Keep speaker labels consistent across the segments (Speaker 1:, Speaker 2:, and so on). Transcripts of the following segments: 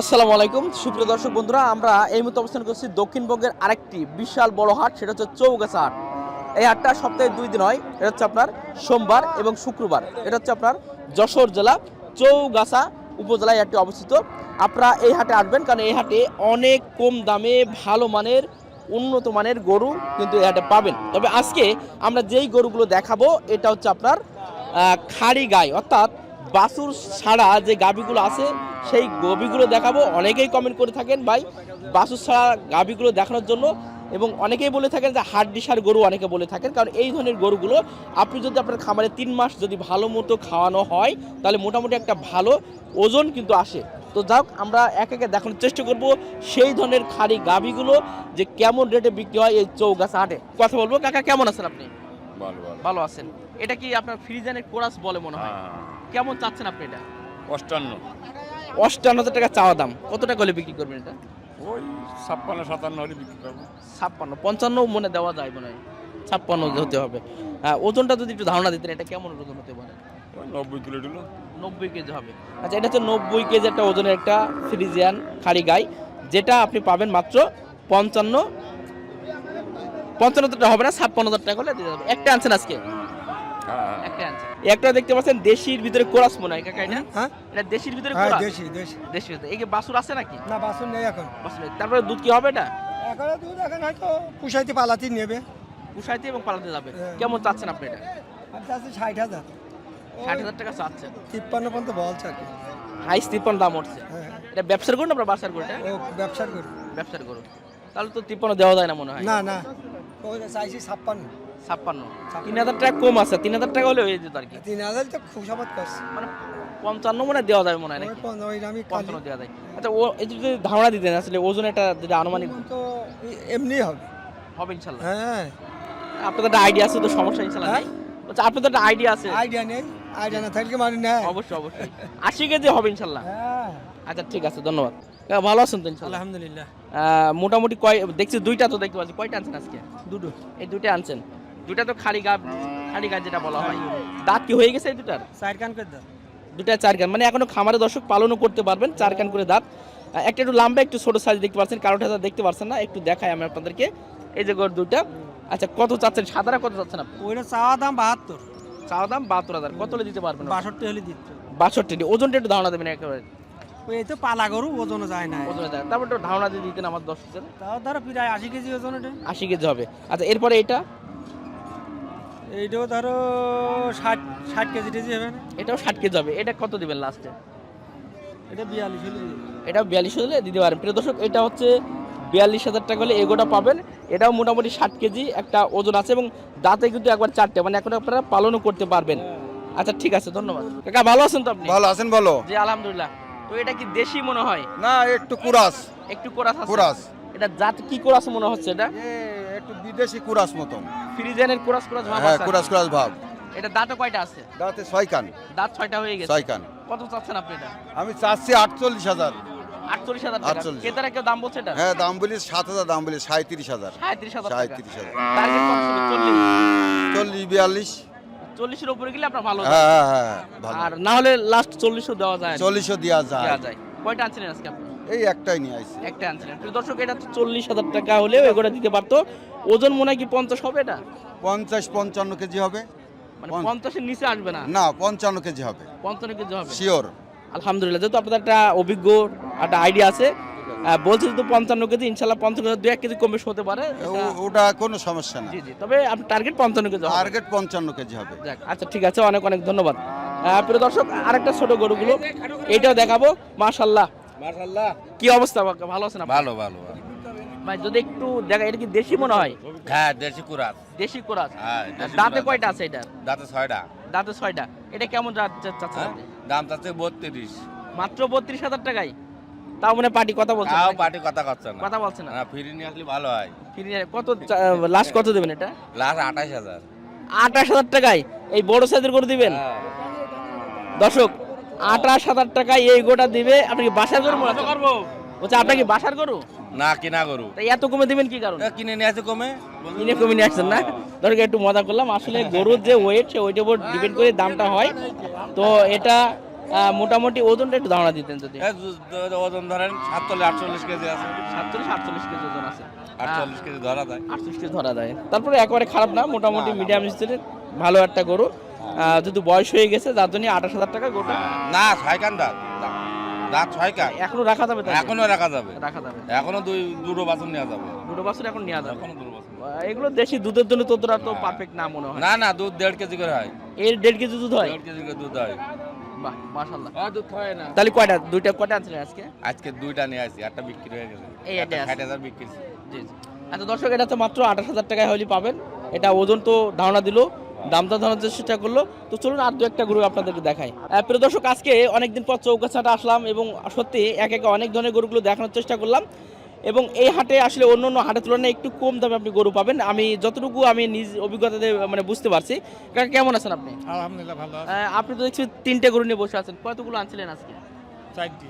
Speaker 1: আসসালামু আলাইকুম। সুপ্রিয় দর্শক বন্ধুরা, আমরা এই মুহূর্তে অবস্থান করছি দক্ষিণবঙ্গের আরেকটি বিশাল বড় হাট, সেটা হচ্ছে চৌগাছা হাট। এই হাটটা সপ্তাহে দুই দিন হয়, এটা হচ্ছে আপনার সোমবার এবং শুক্রবার। এটা হচ্ছে আপনার যশোর জেলা চৌগাছা উপজেলায় হাটটি অবস্থিত। আপনারা এই হাটে আসবেন, কারণ এই হাটে অনেক কম দামে ভালো মানের, উন্নত মানের গরু কিন্তু এই হাটে পাবেন। তবে আজকে আমরা যেই গরুগুলো দেখাবো, এটা হচ্ছে আপনার খাড়ি গাই, অর্থাৎ বাছুর ছাড়া যে গাবিগুলো আছে সেই গবিগুলো দেখাবো। অনেকেই কমেন্ট করে থাকেন ভাই বাছুর ছাড়া গাবিগুলো দেখানোর জন্য। এবং অনেকেই বলে থাকেন যে হাট ডিসার গরু অনেকে বলে থাকেন। কারণ এই ধরনের গরুগুলো আপনি যদি আপনার খামারে তিন মাস যদি ভালো মতো খাওয়ানো হয় তাহলে মোটামুটি একটা ভালো ওজন কিন্তু আসে। তো যাক আমরা এক একে দেখানোর চেষ্টা করব সেই ধরনের খাড়ি গাবিগুলো যে কেমন রেটে বিক্রি হয় এই চৌগাছা হাটে। কথা বলব। কাকা কেমন আছেন আপনি?
Speaker 2: ভালো
Speaker 1: আছেন। এটা কি আপনার ফ্রিজানের কোরাস বলে মনে হয়?
Speaker 2: হ্যাঁ,
Speaker 1: কেমন চাচ্ছেন আপনি এটা?
Speaker 2: অষ্টান্ন।
Speaker 1: অষ্টান্ন হাজার টাকা চাওয়া দাম। কত টাকা হলে বিক্রি করবেন এটা?
Speaker 2: ওই ছাপ্পান্ন সাতান্ন হলে বিক্রি করব।
Speaker 1: ছাপ্পান্ন পঞ্চান্ন মনে দেওয়া যায় মনে হয়। ছাপ্পান্ন হতে হবে। হ্যাঁ, ওজনটা যদি একটু ধারণা দিতেন এটা কেমন ওজন হতে পারে?
Speaker 2: নব্বই কিলো দিল
Speaker 1: নব্বই কেজি হবে। আচ্ছা এটা হচ্ছে নব্বই কেজি একটা ওজনের একটা ফ্রিজিয়ান খাড়ি গাই যেটা আপনি পাবেন মাত্র পঞ্চান্ন পঞ্চান্ন হাজার টাকা হবে না ছাপ্পান্ন হাজার টাকা হলে দিয়ে যাবে একটা আনছেন আজকে?
Speaker 2: হ্যাঁ
Speaker 1: একটা দেখতে পাচ্ছেন দেশির ভিতরে কোরাস মনে হয় কাকা এটা?
Speaker 3: হ্যাঁ।
Speaker 1: এটা দেশির ভিতরে
Speaker 3: হ্যাঁ
Speaker 1: কোরাস?
Speaker 3: দেশি দেশি।
Speaker 1: ভিতরে। এই যে বাসুর আছে নাকি?
Speaker 3: না বাসন নেই এখন।
Speaker 1: বাছুর নেই। তারপরে দুধ কি হবে এটা?
Speaker 3: এখন দুধ এখন হয়তো পুষাইতে পালাতে নেবে।
Speaker 1: উষাইতে এবং পালাতে যাবে।
Speaker 3: হ্যাঁ।
Speaker 1: কেমন চাচ্ছেন আপনি এটা?
Speaker 3: আর চাচ্ছে ষাট হাজার।
Speaker 1: ষাট হাজার টাকা চাচ্ছেন?
Speaker 3: তিপ্পান্ন পর্যন্ত বলছে আর কি।
Speaker 1: হাইস তিপ্পান্ন দাম উঠছে।
Speaker 3: হ্যাঁ।
Speaker 1: এটা ব্যবসার করুন আপনার বাসার করুন
Speaker 3: ও ব্যবসার করি
Speaker 1: ব্যবসার করুন তাহলে তো তিপ্পান্ন দেওয়া যায় না মনে হয়।
Speaker 3: না না। চাইছি ছাপ্পান্ন।
Speaker 1: ছাপ্পান্ন। তিন হাজার টাকা কম আছে তিন হাজার টাকা হলে হয়ে যেত আর কি।
Speaker 3: তিন হাজার তো খুব সাবাদ করছে
Speaker 1: মানে পঞ্চান্ন মনে দেওয়া যায় মনে হয় নাকি?
Speaker 3: পঞ্চান্ন আমি
Speaker 1: পঞ্চান্ন দেওয়া যায়। আচ্ছা ও এই যদি ধারণা দিতেন আসলে ওজন একটা যদি আনুমানিক
Speaker 3: তো এমনি হবে।
Speaker 1: হবে ইনশাল্লাহ।
Speaker 3: হ্যাঁ।
Speaker 1: আপনার তো একটা আইডিয়া আছে তো সমস্যা ইনশাল্লাহ
Speaker 3: হ্যাঁ?
Speaker 1: আচ্ছা আপনার তো একটা আইডিয়া আছে।
Speaker 3: আইডিয়া নেই? আইডিয়া না থাকলে মানে নেয়
Speaker 1: অবশ্যই অবশ্যই। আশি কেজি হবে ইনশাল্লাহ।
Speaker 3: হ্যাঁ।
Speaker 1: আচ্ছা ঠিক আছে ধন্যবাদ। ভালো আছেন তো ইনশাল্লাহ?
Speaker 3: আলহামদুলিল্লাহ।
Speaker 1: মোটামুটি কয় দেখছি দুইটা তো দেখতে পাচ্ছি। কয়টা আনছেন আজকে?
Speaker 3: দুটো।
Speaker 1: এই দুইটা আনছেন। দুইটা তো খালি গা খালি গা যেটা বলা হয়। দাঁত কি হয়ে গেছে দুটার?
Speaker 3: চার কান করে দাও।
Speaker 1: দুটা চার কান। মানে এখনও খামারে দর্শক পালনও করতে পারবেন চার কান করে দাঁত। একটা একটু লম্বা একটু ছোট সাইজ দেখতে পাচ্ছেন কারোটা হাজার দেখতে পাচ্ছেন না একটু দেখাই আমি আপনাদেরকে। এই যে গড় দুইটা। আচ্ছা কত চাচ্ছেন? সাদারা কত চাচ্ছেন আপনি?
Speaker 3: ওইটা চাওয়া দাম বাহাত্তর।
Speaker 1: চাওয়া দাম বাহাত্তর হাজার। কত হলে দিতে পারবেন?
Speaker 3: বাষট্টি হলে দিত
Speaker 1: বাষট্টি ওজনটা একটু ধারণা দেবেন একেবারে।
Speaker 3: ওই তো পালা গরু ওজনও যায় না।
Speaker 1: ওজনে দেয় তারপর একটু ধারণা দিয়ে দিতেন আমার দর্শকদের।
Speaker 3: তাও ধরো প্রায় আশি কেজি ওজন ওটা
Speaker 1: আশি কেজি হবে। আচ্ছা এরপরে এটা?
Speaker 3: এইটাও ধরো ষাট ষাট কেজি টেজি হবে না?
Speaker 1: এটাও ষাট কেজি হবে। এটা কত দিবেন লাস্টে
Speaker 3: এটা বিয়াল্লিশ হলে
Speaker 1: এটা বিয়াল্লিশ হলে দিতে পারেন। প্রিয় দর্শক এটা হচ্ছে বিয়াল্লিশ হাজার টাকা হলে এগোটা পাবেন। এটাও মোটামুটি ষাট কেজি একটা ওজন আছে এবং দাঁতে কিন্তু একবার চারটে মানে এখন আপনারা পালনও করতে পারবেন। আচ্ছা ঠিক আছে ধন্যবাদ। কাকা ভালো আছেন তো আপনি?
Speaker 4: ভালো আছেন বলো।
Speaker 1: জি আলহামদুলিল্লাহ। তো এটা কি দেশি মনে হয়?
Speaker 4: না একটু কুরাস।
Speaker 1: একটু কোরাস
Speaker 4: কুরাস।
Speaker 1: এটা জাত কি কোরাস মনে হচ্ছে এটা?
Speaker 4: একটু বিদেশি কুরাস মতন।
Speaker 1: ফ্রিজেনের কোরাস কোরাস ভাব
Speaker 4: হ্যাঁ
Speaker 1: আছে?
Speaker 4: কুরাস কুরাস ভাব।
Speaker 1: এটা দাঁতে কয়টা আছে?
Speaker 4: দাঁতে ছয় কান।
Speaker 1: দাঁত ছয়টা হয়ে গেছে।
Speaker 4: ছয় কান।
Speaker 1: কত চাচ্ছেন আপনি এটা?
Speaker 4: আমি চাচ্ছি আটচল্লিশ হাজার।
Speaker 1: আটচল্লিশ হাজার টাকা।
Speaker 4: 48
Speaker 1: ক্রেতারা কেউ দাম বলছে এটা?
Speaker 4: হ্যাঁ দাম বলি সাত হাজার দাম বলি সাঁত্রিশ হাজার।
Speaker 1: সাঁত্রিশ হাজার
Speaker 4: সাঁত্রিশ?
Speaker 1: চল্লিশ।
Speaker 4: বিয়াল্লিশ।
Speaker 1: চল্লিশের উপরে গেলে আপনার ভালো
Speaker 4: হ্যাঁ হ্যাঁ
Speaker 1: আর না হলে লাস্ট চল্লিশও দেওয়া যায়।
Speaker 4: চল্লিশও দেওয়া যায়।
Speaker 1: দেওয়া যায়। কয়টা আনছিলেন আজকে আপনি?
Speaker 4: এই একটাই নিয়ে আসছি
Speaker 1: একটা আনছিলেন। প্রিয় দর্শক এটা তো চল্লিশ হাজার টাকা হলেও এগুলো দিতে পারতো। ওজন মনে হয় কি পঞ্চাশ হবে এটা?
Speaker 4: পঞ্চাশ পঞ্চান্ন কেজি হবে।
Speaker 1: মানে
Speaker 4: পঞ্চ-
Speaker 1: পঞ্চাশের নিচে আসবে না?
Speaker 4: না পঞ্চান্ন কেজি হবে।
Speaker 1: পঞ্চান্ন কেজি হবে?
Speaker 4: শিওর
Speaker 1: আলহামদুলিল্লাহ যেহেতু আপনাদের একটা অভিজ্ঞ একটা আইডিয়া আছে আহ, বলছে যেহেতু পঞ্চান্ন কেজি ইনশাল্লাহ পঞ্চান্ন কেজি দু এক কেজি কম বেশি হতে পারে। এটা-
Speaker 4: ওটা কোনো সমস্যা না।
Speaker 1: জি জি তবে আপনার টার্গেট পঞ্চান্ন কেজি হবে।
Speaker 4: টার্গেট পঞ্চান্ন কেজি হবে।
Speaker 1: যাক আচ্ছা ঠিক আছে অনেক অনেক ধন্যবাদ। আহ, প্রিয় দর্শক আরেকটা ছোট গরুগুলো এটাও দেখাবো মাশাল্লাহ কি অবস্থা ভালো আছেন আপনি?
Speaker 5: ভালো ভালো।
Speaker 1: ভাই যদি একটু দেখা এটা কি দেশি মনে হয়?
Speaker 5: হ্যাঁ দেশি কুরাত
Speaker 1: দেশি কোরাস।
Speaker 5: হ্যাঁ, দেশি
Speaker 1: দাঁতে
Speaker 5: কোরাস।
Speaker 1: কয়টা আছে। এটা
Speaker 5: দাঁতে ছয়টা।
Speaker 1: দাঁতে ছয়টা। এটা কেমন চাচ্ছেন
Speaker 5: হ্যাঁ,
Speaker 1: আপনি?
Speaker 5: দাম চাচ্ছে বত্রিশ।
Speaker 1: মাত্র বত্রিশ হাজার টাকায়? তাও মানে পার্টি কথা বলছে
Speaker 5: তাও পার্টি কথা করছে না।
Speaker 1: কথা বলছে না।
Speaker 5: না ফিরে নিয়ে আসলে ভালো হয়।
Speaker 1: ফিরে নিয়ে- কত লাস্ট কত দেবেন এটা?
Speaker 5: লাস্ট আঠাশ হাজার।
Speaker 1: আঠাশ হাজার টাকায়? এই বড় সাইজের করে দিবেন?
Speaker 5: হ্যাঁ।
Speaker 1: দর্শক আঠাশ হাজার টাকায় এই গোটা দিবে। আপনি কি বাসার গরু মনে হচ্ছে? বলছে আপনার কি বাসার গরু?
Speaker 5: না কিনা গরু।
Speaker 1: এত কমে দিবেন কি কারণ?
Speaker 5: কিনে নিয়ে আসে কমে।
Speaker 1: কিনে কমে নিয়ে আসছেন না? ধরো একটু মজা করলাম। আসলে গরুর যে ওয়েট সে ওইটার উপর ডিপেন্ড করে দামটা হয়। তো এটা মোটামুটি ওজনটা একটু ধারণা দিতেন যদি।
Speaker 5: ওজন ধরেন সাতচল্লিশ আটচল্লিশ কেজি আছে।
Speaker 1: সাতচল্লিশ আটচল্লিশ কেজি ওজন আছে।
Speaker 5: আটচল্লিশ কেজি ধরা যায়।
Speaker 1: আটচল্লিশ কেজি ধরা যায়। তারপরে একেবারে খারাপ না মোটামুটি মিডিয়াম ভালো একটা গরু। যেহেতু বয়স হয়ে গেছে যার জন্য আঠাশ হাজার টাকা গোটা।
Speaker 5: না ছয় কান দাঁত দাঁত ছয় কান
Speaker 1: এখনও রাখা যাবে
Speaker 5: এখনও রাখা যাবে।
Speaker 1: রাখা যাবে।
Speaker 5: এখনও দুই দুটো বাছুর নেওয়া যাবে।
Speaker 1: দুটো বছর এখন নেওয়া যাবে।
Speaker 5: এখনও দুটো বাছুর।
Speaker 1: এগুলো দেশি দুধের জন্য ততটা তো পারফেক্ট না মনে হয়।
Speaker 5: না না দুধ দেড় কেজি করে হয়।
Speaker 1: এর দেড় কেজি দুধ হয়?
Speaker 5: দেড় কেজি করে দুধ হয়।
Speaker 1: বাহ মাশাল্লাহ
Speaker 5: আর দুধ হয় না।
Speaker 1: তাহলে কয়টা? দুইটা কয়টা আনছিলেন আজকে?
Speaker 5: আজকে দুইটা নিয়ে আসি একটা বিক্রি হয়ে গেছে।
Speaker 1: এই একটা আছে।
Speaker 5: হাজার বিক্রি
Speaker 1: জি জি। আচ্ছা দর্শক এটা তো মাত্র আঠাশ হাজার টাকায় হলে পাবেন। এটা ওজন তো ধারণা দিল। দামটা ধারণার চেষ্টা করল তো চলুন আর দু একটা গরু আপনাদেরকে দেখাই। প্রিয় দর্শক আজকে অনেকদিন পর চৌকাছাটা আসলাম এবং সত্যি এক একে অনেক ধরনের গরুগুলো দেখানোর চেষ্টা করলাম। এবং এই হাটে আসলে অন্য অন্য হাটের তুলনায় একটু কম দামে আপনি গরু পাবেন। আমি যতটুকু আমি নিজ অভিজ্ঞতাতে মানে বুঝতে পারছি। কাকা কেমন আছেন আপনি?
Speaker 3: আলহামদুলিল্লাহ ভালো
Speaker 1: আপনি তো দেখছি তিনটে গরু নিয়ে বসে আছেন। কতগুলো আনছিলেন আজকে?
Speaker 3: চারটি।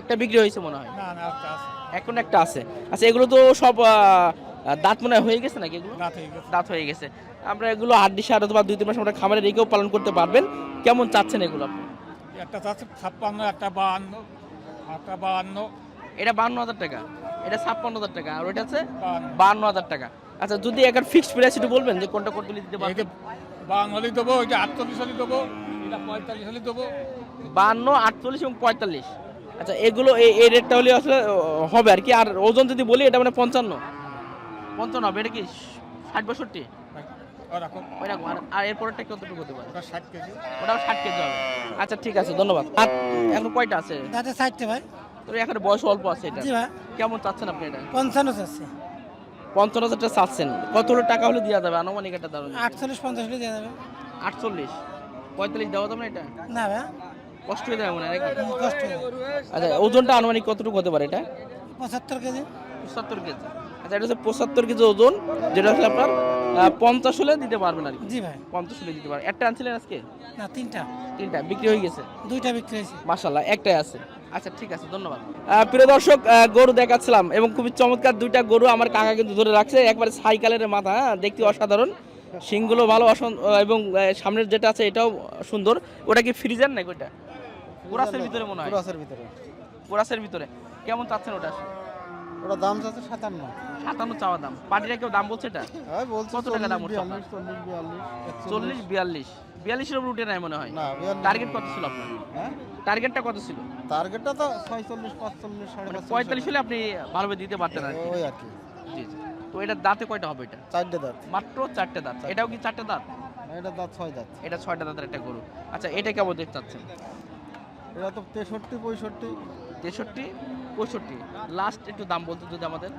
Speaker 1: একটা বিক্রি হয়েছে মনে হয়।
Speaker 3: না না একটা আছে।
Speaker 1: এখন একটা আছে। আচ্ছা এগুলো তো সব দাঁত মনে হয়ে গেছে নাকি এগুলো? দাঁত হয়ে গেছে। আমরা এগুলো হাড্ডি সার অথবা দুই তিন মাস আমরা খামারে রেখেও পালন করতে পারবেন। কেমন চাচ্ছেন এগুলো আপনি?
Speaker 3: একটা আছে ছাপ্পান্ন একটা বাহান্ন একটা বাহান্ন।
Speaker 1: এটা বান্ন হাজার টাকা। এটা ছাপ্পান্ন হাজার টাকা। আর ওইটা আছে
Speaker 3: বাহান্ন।
Speaker 1: বান্ন হাজার টাকা। আচ্ছা যদি একটা ফিক্সড প্রাইস একটু বলবেন যে কোনটা কত দিতে পারবেন?
Speaker 3: বাহান্ন হলেই দেবো ওইটা আটচল্লিশ হলেই দেবো এটা পঁয়তাল্লিশ হলেই দেবো।
Speaker 1: বান্ন আটচল্লিশ এবং পঁয়তাল্লিশ। আচ্ছা এগুলো এই এই রেটটা হলে আসলে হবে আর কি। আর ওজন যদি বলি এটা মানে পঞ্চান্ন। পঞ্চান্ন হবে এটা কি ষাট বাষট্টি? আর আর এরপরটা কতটুকু হতে পারে?
Speaker 3: ষাট কেজি।
Speaker 1: ওটাও ষাট কেজি হবে। আচ্ছা ঠিক আছে ধন্যবাদ। আর এখন কয়টা আছে?
Speaker 6: দাঁতে ষাটতে ভাই।
Speaker 1: তো এখন বয়স অল্প আছে এটা। কেমন চাচ্ছেন আপনি এটা?
Speaker 6: পঞ্চান্ন চাচ্ছে।
Speaker 1: পঞ্চান্ন হাজার টাকা চাচ্ছেন। কত হলো টাকা হলে দেওয়া যাবে? আনুমানিক একটা দারুণ
Speaker 6: আটচল্লিশ পঞ্চাশ হলে দেওয়া যাবে।
Speaker 1: আটচল্লিশ। পঁয়তাল্লিশ দেওয়া যাবে না এটা?
Speaker 6: না ভাই।
Speaker 1: কষ্ট হয়ে যাবে মনে নাকি?
Speaker 6: কষ্ট হবে।
Speaker 1: আচ্ছা ওজনটা আনুমানিক কতটুকু হতে পারে এটা?
Speaker 6: পঁচাত্তর কেজি।
Speaker 1: পঁচাত্তর কেজি। আচ্ছা এটা হচ্ছে পঁচাত্তর কেজি ওজন যেটা হচ্ছে আপনার পঞ্চাশ হলে দিতে পারবেন আর কি।
Speaker 6: জি ভাই।
Speaker 1: পঞ্চাশ হলে দিতে পারবেন। একটা আনছিলেন আজকে?
Speaker 6: না তিনটা।
Speaker 1: তিনটা বিক্রি হয়ে গেছে?
Speaker 6: দুইটা বিক্রি হয়েছে।
Speaker 1: মাশাল্লাহ একটাই আছে। আচ্ছা ঠিক আছে ধন্যবাদ। প্রিয় দর্শক গরু দেখাচ্ছিলাম এবং খুবই চমৎকার দুইটা গরু আমার কাকা কিন্তু ধরে রাখছে। একবারে সাইকেলের মাথা হ্যাঁ, দেখতে অসাধারণ। শিংগুলো ভালো এবং সামনের যেটা আছে এটাও সুন্দর। ওটা কি ফ্রিজার নাকি ওটা কোরাসের ভিতরে মনে হয়।
Speaker 4: ক্রসের ভিতরে।
Speaker 1: কোরাসের ভিতরে। কেমন চাচ্ছেন ওটা?
Speaker 4: ওটা দাম যাচ্ছে সাতান্ন।
Speaker 1: সাতান্ন চাওয়া দাম। পার্টিরা কেউ দাম বলছে এটা?
Speaker 4: হ্যাঁ বলছি
Speaker 1: কত টাকা দাম উঠছে?
Speaker 4: চল্লিশ বিয়াল্লিশ
Speaker 1: বিয়াল্লিশের উপর উঠে নাই মনে হয়?
Speaker 4: না
Speaker 1: টার্গেট কত ছিল আপনার?
Speaker 4: হ্যাঁ?
Speaker 1: টার্গেটটা কত ছিল?
Speaker 4: টার্গেটটা তো ছয়চল্লিশ পাঁচচল্লিশ সাড়ে
Speaker 1: পঁয়তাল্লিশ হলে আপনি ভালোভাবে দিতে পারতেন আর
Speaker 4: ওই আর কি।
Speaker 1: জি জি। তো এটা দাঁতে কয়টা হবে এটা?
Speaker 4: চারটে দাঁত।
Speaker 1: মাত্র চারটে দাঁত। এটাও কি চারটে দাঁত?
Speaker 4: এটা দাঁত ছয় দাঁত।
Speaker 1: এটা ছয়টা দাঁতের একটা গরু। আচ্ছা এটা কেমন দেখতে চাচ্ছেন?
Speaker 4: এটা তো তেষট্টি পঁয়ষট্টি।
Speaker 1: তেষট্টি পঁয়ষট্টি। লাস্ট একটু দাম বলতে যদি আমাদের।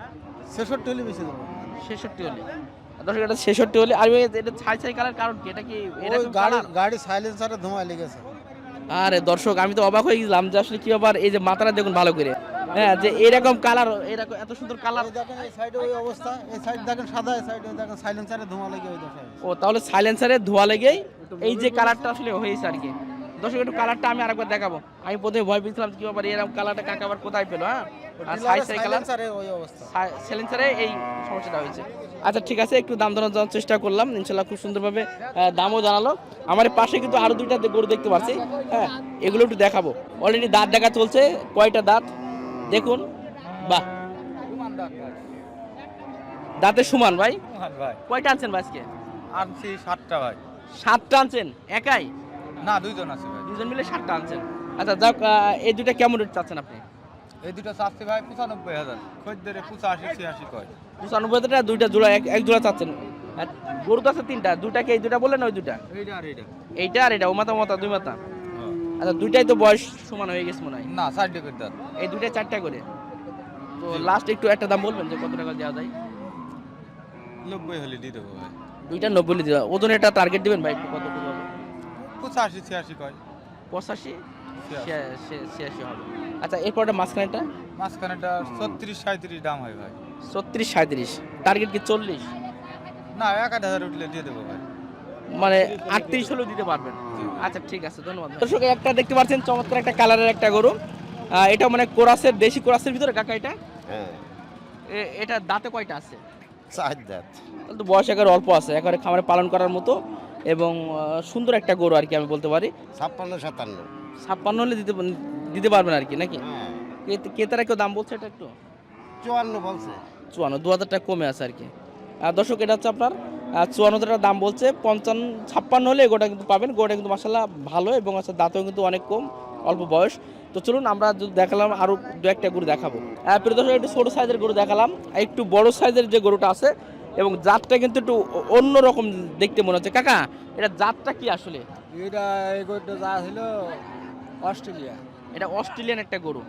Speaker 4: ছেষট্টি হলে বেশি দেবো
Speaker 1: ছেষট্টি হলে। দর্শক এটা ছেষট্টি হলে আর এটা ছাই ছাই কালার কারণ কি? এটা কি
Speaker 4: ওই গাড়ি গাড়ি সাইলেন্সারে ধোঁয়া লেগেছে
Speaker 1: আরে দর্শক আমি তো অবাক হয়ে গেলাম যে আসলে কি ব্যাপার এই যে মাথাটা দেখুন ভালো করে। হ্যাঁ যে এরকম কালার এরকম এত সুন্দর কালার
Speaker 4: দেখেন এই সাইডে ওই অবস্থা এই সাইড দেখেন সাদা এই সাইডে দেখেন সাইলেন্সারে ধোঁয়া লেগে ওই দশায়
Speaker 1: ও তাহলে সাইলেন্সারে ধোয়া লেগেই এই যে কালারটা আসলে হয়েছে আর কি। দর্শক একটু কালারটা আমি আরেকবার দেখাবো। আমি প্রথমে ভয় পেয়েছিলাম কি ব্যাপার এরকম কালারটা কাকা আবার কোথায় পেল হ্যাঁ? আর সাই কালার
Speaker 4: সাইলেন্সারে
Speaker 1: এই সমস্যাটা হয়েছে। আচ্ছা ঠিক আছে একটু দাম জানার জন্য চেষ্টা করলাম। ইনশাল্লাহ খুব সুন্দরভাবে দামও জানালো। আমার পাশে কিন্তু আরও দুইটা গরু দেখতে পাচ্ছি। হ্যাঁ এগুলো একটু দেখাবো। অলরেডি দাঁত দেখা চলছে কয়টা দাঁত? দেখুন বাহ। দাঁতের সমান ভাই?
Speaker 5: ভাই।
Speaker 1: কয়টা আনছেন ভাই আজকে?
Speaker 5: আনছি সাতটা ভাই।
Speaker 1: সাতটা আনছেন একাই?
Speaker 5: না দুইজন আছে ভাই।
Speaker 1: দুজন মিলে সাতটা আনছেন। আচ্ছা যাক এই দুইটা কেমন রেট চাচ্ছেন আপনি?
Speaker 5: এই দুটো চাচ্ছি ভাই পঁচানব্বই হাজার। খদ্দের পঁচাশি ছিয়াশি কয়।
Speaker 1: পঁচানব্বই টাকা দুইটা জোড়া এক এক জোড়া চাচ্ছেন। গরু তো আছে তিনটা দুটাকে এই দুটা বললেন ওই দুটা
Speaker 5: এইটা আর এইটা।
Speaker 1: এইটা আর এটা ও মাথা মাথা দুই মাথা। আচ্ছা দুইটাই তো বয়স সমান হয়ে গেছে মনে হয়।
Speaker 5: না ষাট ডিগ্রি দাঁত।
Speaker 1: এই দুইটাই চারটা করে। তো লাস্ট একটু একটা দাম বলবেন যে কত টাকা দেওয়া যায়?
Speaker 5: নব্বই হলে দিয়ে দেবো ভাই।
Speaker 1: দুইটা নব্বই দেওয়া ওজন একটা টার্গেট দিবেন ভাই একটু হবে
Speaker 5: পঁচাশি ছিয়াশি কয়?
Speaker 1: পঁচাশি?
Speaker 5: ছিয়াশি।
Speaker 1: ছিয়া- ছি- ছিয়াশি হবে। আচ্ছা এরপরটা মাঝখানেটা
Speaker 5: মাঝখানেটা ছত্রিশ সাঁত্রিশ দাম হয় ভাই।
Speaker 1: ছত্রিশ সাঁত্রিশ টার্গেট কি চল্লিশ?
Speaker 5: না এক আধ হাজার উঠলে দিয়ে দেবো ভাই।
Speaker 1: মানে আটত্রিশ হলেও দিতে পারবেন। আচ্ছা ঠিক আছে ধন্যবাদ। দর্শক একটা দেখতে পাচ্ছেন চমৎকার একটা কালারের একটা গরু। এটা মানে কোরাসের দেশি কোরাসের ভিতরে কাকা এটা?
Speaker 4: হ্যাঁ।
Speaker 1: এটা দাঁতে কয়টা আছে?
Speaker 4: চার দাঁত।
Speaker 1: তাহলে তো বয়স একেবারে অল্প আছে একেবারে খামারে পালন করার মতো। এবং সুন্দর একটা গরু আর কি আমি বলতে পারি।
Speaker 4: ছাপ্পান্ন সাতান্ন।
Speaker 1: ছাপ্পান্ন হলে দিতে দিতে পারবেন আর কি নাকি? কে- ক্রেতারা কেউ দাম বলছে এটা একটু?
Speaker 4: চুয়ান্ন বলছে।
Speaker 1: চুয়ান্ন দু হাজার টাকা কমে আছে আর কি। আর দর্শক এটা হচ্ছে আপনার চুয়ান্ন টাকা দাম বলছে পঞ্চান্ন ছাপ্পান্ন হলে গোটা কিন্তু পাবেন। গোটা কিন্তু মাসাল্লাহ ভালো এবং আছে দাঁতও কিন্তু অনেক কম অল্প বয়স। তো চলুন আমরা যদি দেখালাম আরও দু একটা গরু দেখাবো। প্রিয় দর্শক একটু ছোটো সাইজের গরু দেখালাম। একটু বড় সাইজের যে গরুটা আছে এবং জাতটা কিন্তু একটু অন্য রকম দেখতে মনে হচ্ছে। কাকা এটা জাতটা কি আসলে?
Speaker 3: এটা যা ছিল অস্ট্রেলিয়া।
Speaker 1: এটা অস্ট্রেলিয়ান একটা গরু।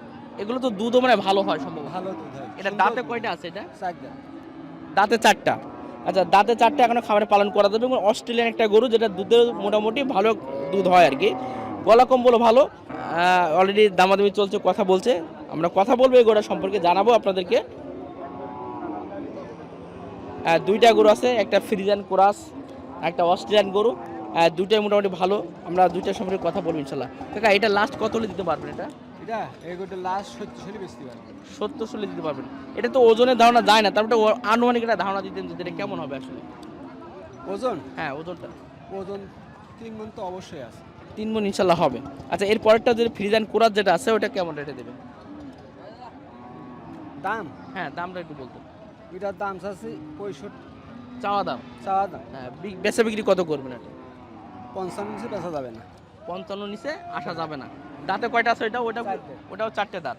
Speaker 1: এগুলো তো দুধও মানে ভালো হয় সম্ভব।
Speaker 3: ভালো দুধ হয়।
Speaker 1: এটা দাঁতে কয়টা আছে এটা?
Speaker 3: চারটা।
Speaker 1: দাঁতে চারটা। আচ্ছা দাঁতে চারটা এখনও খাবারে পালন করা যাবে এবং অস্ট্রেলিয়ান একটা গরু যেটা দুধের মোটামুটি ভালো দুধ হয় আর কি। গলা কম্বলও ভালো। অলরেডি দামাদামি চলছে কথা বলছে। আমরা কথা বলব এই গরুটা সম্পর্কে জানাব আপনাদেরকে। দুইটা গরু আছে একটা ফ্রিজান কোরাস একটা অস্ট্রেলিয়ান গরু দুইটাই মোটামুটি ভালো। আমরা দুইটার সম্পর্কে কথা বলব ইনশাল্লাহ কাকা এটা লাস্ট কত হলে দিতে পারবেন এটা?
Speaker 3: লাস্ট
Speaker 1: সত্তর ষোলো দিতে পারবেন। এটা তো ওজনের ধারণা যায় না তারপরে আনুমানিক একটা ধারণা দিতেন যে এটা কেমন হবে আসলে।
Speaker 3: ওজন?
Speaker 1: হ্যাঁ ওজনটা।
Speaker 3: ওজন তিন মন তো অবশ্যই আছে।
Speaker 1: তিন মন ইনশাল্লাহ হবে। আচ্ছা এর পরেরটা যে ফ্রিজান কোরাস যেটা আছে ওটা কেমন রেটে দেবে
Speaker 3: দাম?
Speaker 1: হ্যাঁ দামটা একটু বলতো
Speaker 3: এটার দাম চাচ্ছি পঁয়ষট্টি।
Speaker 1: চাওয়া দাম?
Speaker 3: চাওয়া দাম।
Speaker 1: হ্যাঁ বি- বেচা বিক্রি কত করবেন এটা
Speaker 3: পঞ্চান্ন নিচে বেচা যাবে না।
Speaker 1: পঞ্চান্ন নিচে আসা যাবে না। দাঁতে কয়টা আছে ওটা ওটা
Speaker 3: চারটে।
Speaker 1: ওটাও চারটে দাঁত।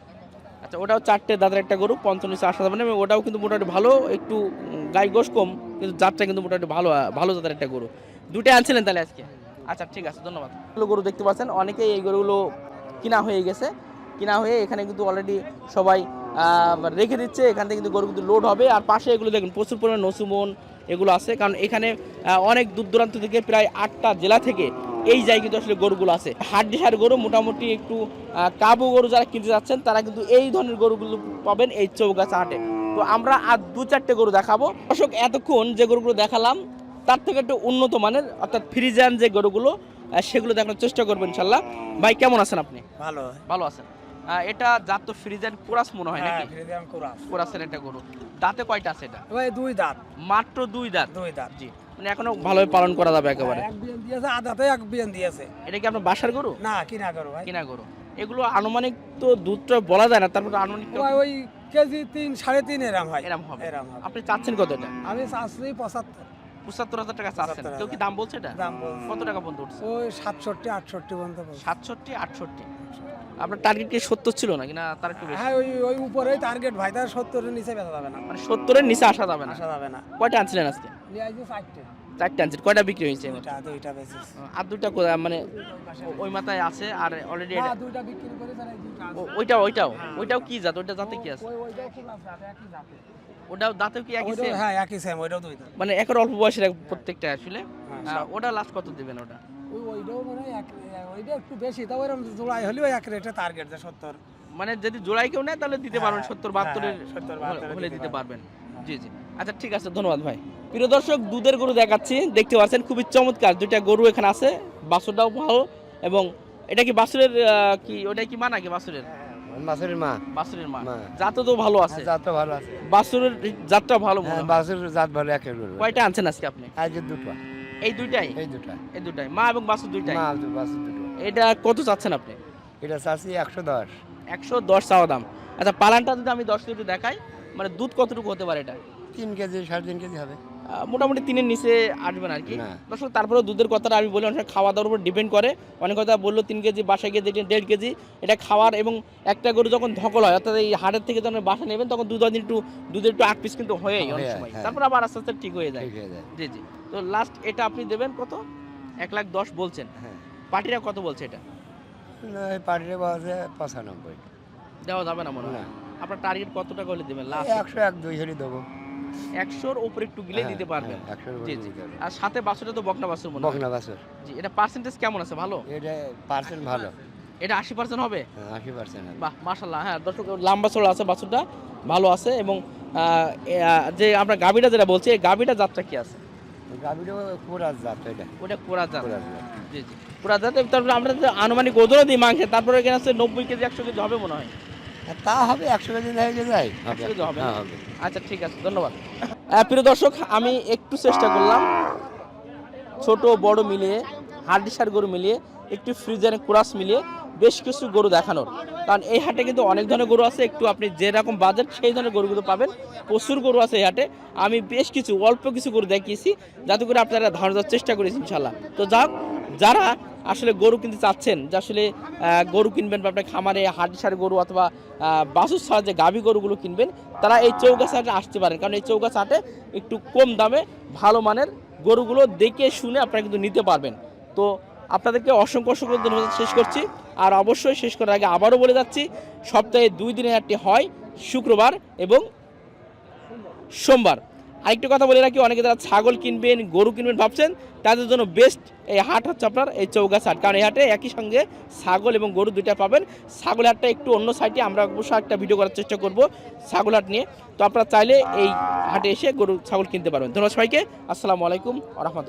Speaker 1: আচ্ছা ওটাও চারটে দাঁতের একটা গরু পঞ্চান্ন নিচে আসা যাবে না। এবং ওটাও কিন্তু মোটামুটি ভালো একটু গাই গোশ কম কিন্তু জাতটা কিন্তু মোটামুটি ভালো ভালো জাতের একটা গরু। দুটোই আনছিলেন তাহলে আজকে? আচ্ছা ঠিক আছে ধন্যবাদ। এগুলো গরু দেখতে পাচ্ছেন। অনেকেই এই গরুগুলো কিনা হয়ে গেছে। কিনা হয়ে এখানে কিন্তু অলরেডি সবাই রেখে দিচ্ছে এখান থেকে কিন্তু গরু কিন্তু লোড হবে। আর পাশে এগুলো দেখুন প্রচুর পরিমাণে নসুমন এগুলো আছে কারণ এখানে অনেক দূর দূরান্ত থেকে প্রায় আটটা জেলা থেকে এই জায়গায় কিন্তু আসলে গরুগুলো আছে। হাড্ডি সার গরু মোটামুটি একটু কাবু গরু যারা কিনতে যাচ্ছেন তারা কিন্তু এই ধরনের গরুগুলো পাবেন এই চৌগাছা হাটে। তো আমরা আর দু চারটে গরু দেখাবো। অশোক এতক্ষণ যে গরুগুলো দেখালাম তার থেকে একটু উন্নত মানের অর্থাৎ ফ্রিজান যে গরুগুলো সেগুলো দেখানোর চেষ্টা করবেন ইনশাল্লাহ। ভাই কেমন আছেন আপনি?
Speaker 3: ভালো।
Speaker 1: ভালো আছেন। এটা জাত তো ফ্রিজান কোরাস মনে হয় নাকি? কোরাসের একটা গরু। দাঁতে কয়টা আছে এটা?
Speaker 3: ভাই দুই দাঁত।
Speaker 1: মাত্র দুই দাঁত?
Speaker 3: দুই দাঁত
Speaker 1: জি। মানে এখনও ভালোভাবে পালন করা যাবে একেবারে।
Speaker 3: এক বিয়ান দিয়েছে আদাতে এক বিয়ান দিয়েছে।
Speaker 1: এটা কি আপনার বাসার গরু?
Speaker 3: না কিনা গরু ভাই।
Speaker 1: কিনা গরু। এগুলো আনুমানিক তো দুধটা বলা যায় না তারপর আনুমানিক
Speaker 3: ভাই ওই কেজি তিন সাড়ে তিন এরাম হয়।
Speaker 1: এরম হবে।
Speaker 3: এরাম হবে।
Speaker 1: আপনি চাচ্ছেন কত এটা?
Speaker 3: আমি চাচ্ছি পঁচাত্তর।
Speaker 1: পঁচাত্তর হাজার টাকা চাচ্ছেন। কেউ কি দাম বলছে এটা?
Speaker 3: দাম
Speaker 1: কত টাকা পর্যন্ত উঠছে?
Speaker 3: ওই সাতষট্টি আটষট্টি পর্যন্ত
Speaker 1: সাতষট্টি আটষট্টি। আপনার টার্গেট কি সত্তর ছিল না তার একটু বেশি।
Speaker 3: হ্যাঁ ওই ওই উপরে টার্গেট ভাই তার সত্তরের নিচে বেচা যাবে না।
Speaker 1: মানে সত্তরের নিচে আসা যাবে না?
Speaker 3: আসা যাবে না।
Speaker 1: কয়টা আনছিলেন আজকে?
Speaker 3: নিয়ে আসছি চারটে।
Speaker 1: চারটে আনছেন কয়টা বিক্রি হয়েছে?
Speaker 3: দুইটা
Speaker 1: আর দুইটা কোথায়? মানে ওই মাথায় আছে আর অলরেডি
Speaker 3: দুইটা বিক্রি করে
Speaker 1: ওইটা ওইটাও ওইটাও? কি জাত? ওইটা জাতে কি আছে?
Speaker 3: ওই ওইটাও খুব একই জাতে।
Speaker 1: ওটাও দাঁতেও কি একই same?
Speaker 3: হ্যাঁ একই সেম ওইটাও দুই
Speaker 1: মানে এখন অল্প বয়সের প্রত্যেকটা আসলে।
Speaker 3: হ্যাঁ,
Speaker 1: ওটা লাস্ট কত দিবেন ওটা?
Speaker 3: ওই ওইটাও মানে এক ওইটা একটু বেশি তাও এরকম জোড়াই হলেও এক রেটে টার্গেট যে সত্তর।
Speaker 1: মানে যদি জোড়াই কেউ নেয় তাহলে দিতে পারবেন
Speaker 3: হ্যাঁ,
Speaker 1: সত্তর
Speaker 3: হ্যাঁ,
Speaker 1: বাহাত্তরের
Speaker 3: হ্যাঁ, 70,
Speaker 1: হলে-
Speaker 3: দিতে
Speaker 1: দিতে পারবেন। জি জি। আচ্ছা ঠিক আছে ধন্যবাদ ভাই। প্রিয় দর্শক দুধের গরু দেখাচ্ছি দেখতে পাচ্ছেন খুবই চমৎকার দুইটা গরু এখানে আছে বাছুরটাও ভালো এবং এটা কি বাছুরের কি ওটা কি মা নাকি বাছুরের?
Speaker 7: বাসুরের মা।
Speaker 1: বাছুরের মা। জাতও তো ভালো আছে।
Speaker 7: জাত তো ভালো আছে।
Speaker 1: বাছুরের জাতটা ভালো মনে
Speaker 7: হ্যাঁ
Speaker 1: হয়।
Speaker 7: বাসুর জাত ভালো একের
Speaker 1: কয়টা আনছেন আজকে আপনি?
Speaker 7: আজকে দুটো।
Speaker 1: এই দুইটাই?
Speaker 7: এই দুটা
Speaker 1: এই দুইটাই। মা এবং বাছুর দুইটাই?
Speaker 7: মা বাসুর দুটো।
Speaker 1: এটা কত চাচ্ছেন আপনি?
Speaker 7: এটা চাচ্ছি একশো দশ।
Speaker 1: একশো দশ চাওয়া দাম। আচ্ছা পালানটা যদি আমি দশ লিটার দেখাই মানে দুধ কতটুকু হতে পারে এটা?
Speaker 7: তিন কেজি সাড়ে তিন কেজি হবে।
Speaker 1: মোটামুটি তিনের নিচে আসবেন আর কি।
Speaker 7: না।
Speaker 1: দর্শক তারপরে দুধের কথাটা আমি বলি অনেক খাওয়া দাওয়ার উপর ডিপেন্ড করে। অনেক কথা বলল তিন কেজি বাসায় গিয়ে দেখলেন দেড় কেজি। এটা খাওয়ার এবং একটা গরু যখন ধকল হয় অর্থাৎ এই হাটের থেকে যখন বাসা নেবেন তখন দুধ দিন একটু দুধের একটু আট পিস কিন্তু হয়েই অনেক সময়।
Speaker 7: হ্যাঁ।
Speaker 1: তারপর আবার আস্তে আস্তে ঠিক হয়ে যায়।
Speaker 7: হয়ে
Speaker 1: জি জি। তো লাস্ট এটা আপনি দেবেন কত? এক লাখ দশ বলছেন।
Speaker 7: হ্যাঁ।
Speaker 1: পার্টিরা কত বলছে এটা?
Speaker 7: এই পাটিরে পঁচানব্বই।
Speaker 1: দেওয়া যাবে না মনে হয়। আপনার টার্গেট কত টাকা হলে দেবেন? লাস্ট
Speaker 7: একশো এক দুই হলে দেবো।
Speaker 1: একশোর উপরে একটু গিলে
Speaker 7: হ্যাঁ,
Speaker 1: দিতে পারবেন।
Speaker 7: হ্যাঁ,
Speaker 1: জি জি। আর সাথে বাছুরটা তো বকনা বাছুর মনে
Speaker 7: বকনা বাসুর
Speaker 1: জি এটা পার্সেন্টেজ কেমন আছে? ভালো?
Speaker 7: এটা পার্সেন্ট ভালো।
Speaker 1: এটা আশি পার্সেন্ট হবে?
Speaker 7: হ্যাঁ, আশি পার্সেন্ট
Speaker 1: বাহ মাশাল্লাহ হ্যাঁ দর্শক লম্বা চড়া আছে বাছুরটা ভালো আছে এবং যে আমরা গাবিটা যেটা বলছি এই গাবিটা জাতটা কি আছে?
Speaker 7: গাভীরও কোরাস জাত এটা।
Speaker 1: ওটা কোরা জাত। জি জি। কোরা জাত তারপরে আমরা আনুমানিক ওজনও দিই মাংসে তারপরে এখানে আছে নব্বই কেজি একশো কেজি হবে মনে হয়।
Speaker 7: তা হবে একশো কেজি হয়ে যায় হবে
Speaker 1: 100 কেজি হবে?
Speaker 7: হ্যাঁ
Speaker 1: আচ্ছা ঠিক আছে ধন্যবাদ। আহ, প্রিয় দর্শক আমি একটু চেষ্টা করলাম ছোট বড় মিলিয়ে হাড্ডিসার গরু মিলিয়ে একটু ফ্রিজের ক্রাস মিলিয়ে বেশ কিছু গরু দেখানোর। কারণ এই হাটে কিন্তু অনেক ধরনের গরু আছে একটু আপনি যেরকম বাজেট সেই ধরনের গরুগুলো পাবেন। প্রচুর গরু আছে এই হাটে। আমি বেশ কিছু অল্প কিছু গরু দেখিয়েছি যাতে করে আপনারা ধারণা দেওয়ার চেষ্টা করেছি ইনশাল্লাহ তো যাক যারা আসলে গরু কিনতে চাচ্ছেন, যে আসলে গরু কিনবেন বা আপনার খামারে হাট সার গরু অথবা বাছুর ছাড়া যে গাভী গরুগুলো কিনবেন, তারা এই চৌগাছা হাটে আসতে পারেন। কারণ এই চৌগাছা হাটে একটু কম দামে ভালো মানের গরুগুলো দেখে শুনে আপনারা কিন্তু নিতে পারবেন। তো আপনাদেরকে অসংখ্য অসংখ্য ধন্যবাদ শেষ করছি। আর অবশ্যই শেষ করার আগে আবারও বলে যাচ্ছি, সপ্তাহে দুই দিনের হাটটি হয় শুক্রবার এবং সোমবার। আরেকটা কথা বলে রাখি, অনেকে যারা ছাগল কিনবেন, গরু কিনবেন ভাবছেন, তাদের জন্য বেস্ট এই হাট হচ্ছে আপনার এই চৌগাছ হাট। কারণ এই হাটে একই সঙ্গে ছাগল এবং গরু দুইটা পাবেন। ছাগল হাটটা একটু অন্য সাইডে আমরা অবশ্যই একটা ভিডিও করার চেষ্টা করব ছাগল হাট নিয়ে। তো আপনারা চাইলে এই হাটে এসে গরু, ছাগল কিনতে পারবেন। ধন্যবাদ সবাইকে। আসসালামু আলাইকুম রহমতুল্লাহ।